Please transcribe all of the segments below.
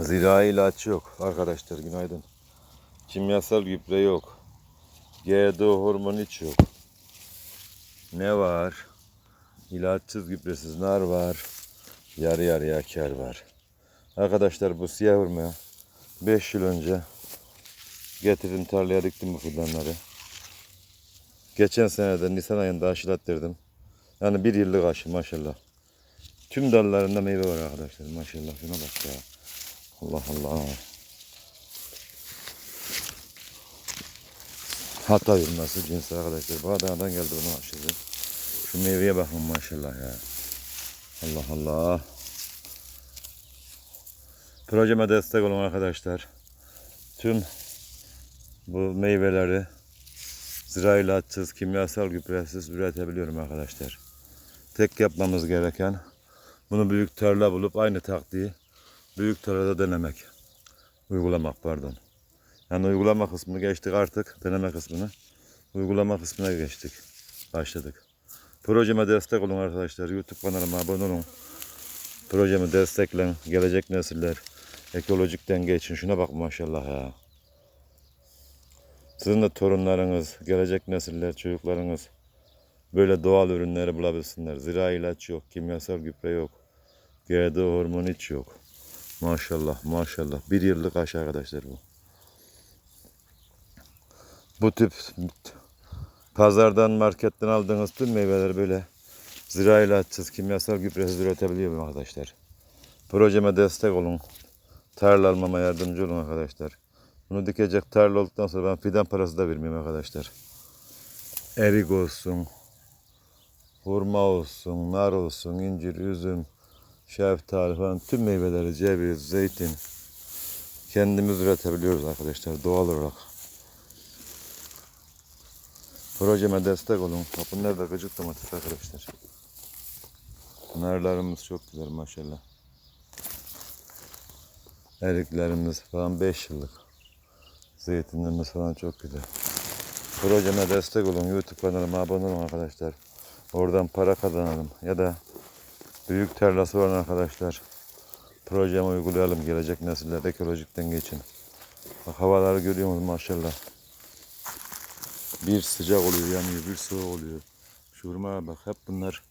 Zirai ilaç yok arkadaşlar günaydın. Kimyasal gübre yok. GDO hormon hiç yok. Ne var? İlaçsız gübresiz nar var. Yarı yarıya kar var. Arkadaşlar bu siyah hurma 5 yıl önce getirdim tarlaya diktim bu fidanları. Geçen sene de Nisan ayında aşılattırdım. Yani bir yıllık aşı maşallah. Tüm dallarında meyve var arkadaşlar maşallah. Şuna bak ya. Allah Allah. Hatta nasıl cins arkadaşlar. Bu Adana'dan geldi bunu aşırı. Şu meyveye bakın maşallah ya. Allah Allah. Projeme destek olun arkadaşlar. Tüm bu meyveleri zira ilaçsız, kimyasal gübresiz üretebiliyorum arkadaşlar. Tek yapmamız gereken bunu büyük tarla bulup aynı taktiği büyük tarlada denemek. Uygulamak pardon. Yani uygulama kısmını geçtik artık. Deneme kısmını. Uygulama kısmına geçtik. Başladık. Projeme destek olun arkadaşlar. YouTube kanalıma abone olun. Projemi destekleyin. Gelecek nesiller ekolojikten geçin. Şuna bak maşallah ya. Sizin de torunlarınız, gelecek nesiller, çocuklarınız böyle doğal ürünleri bulabilsinler. Zira ilaç yok, kimyasal gübre yok. GDO hormon hiç yok. Maşallah maşallah. Bir yıllık aşı arkadaşlar bu. Bu tip pazardan marketten aldığınız tüm meyveler böyle zira ilaçsız kimyasal gübresiz üretebiliyorum arkadaşlar. Projeme destek olun. Tarla almama yardımcı olun arkadaşlar. Bunu dikecek tarla olduktan sonra ben fidan parası da vermeyeyim arkadaşlar. Erik olsun, hurma olsun, nar olsun, incir, üzüm, şeftali falan tüm meyveleri, ceviz, zeytin kendimiz üretebiliyoruz arkadaşlar doğal olarak. Projeme destek olun. Bunlar da gıcık domates arkadaşlar. Narlarımız çok güzel maşallah. Eriklerimiz falan 5 yıllık. Zeytinlerimiz falan çok güzel. Projeme destek olun. YouTube kanalıma abone olun arkadaşlar. Oradan para kazanalım. Ya da büyük tarlası olan arkadaşlar. Projemi uygulayalım. Gelecek nesiller ekolojikten geçin. Bak havaları görüyor musunuz maşallah. Bir sıcak oluyor yanıyor, bir soğuk oluyor. Şu hurmaya bak hep bunlar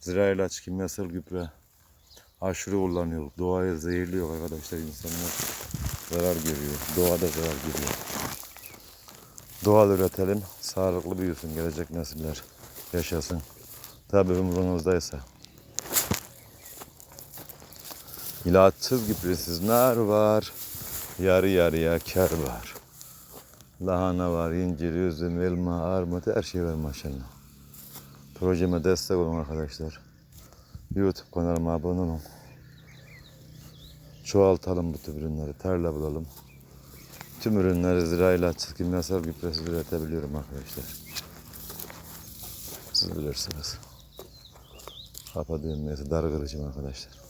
zira ilaç, kimyasal gübre aşırı kullanıyor. Doğayı zehirliyor arkadaşlar insanlar zarar görüyor. Doğada zarar görüyor. Doğal üretelim, sağlıklı büyüsün gelecek nesiller yaşasın. Tabi umurumuzdaysa. İlaçsız gübresiz nar var. Yarı yarıya kar var. Lahana var, incir, üzüm, elma, armut her şey var maşallah. Projeme destek olun arkadaşlar. YouTube kanalıma abone olun. Çoğaltalım bu tür ürünleri, tarla bulalım. Tüm ürünleri zira ilaçsız, kimyasal gübresiz üretebiliyorum arkadaşlar. Siz bilirsiniz. Kapatıyorum neyse dar kılıcım arkadaşlar.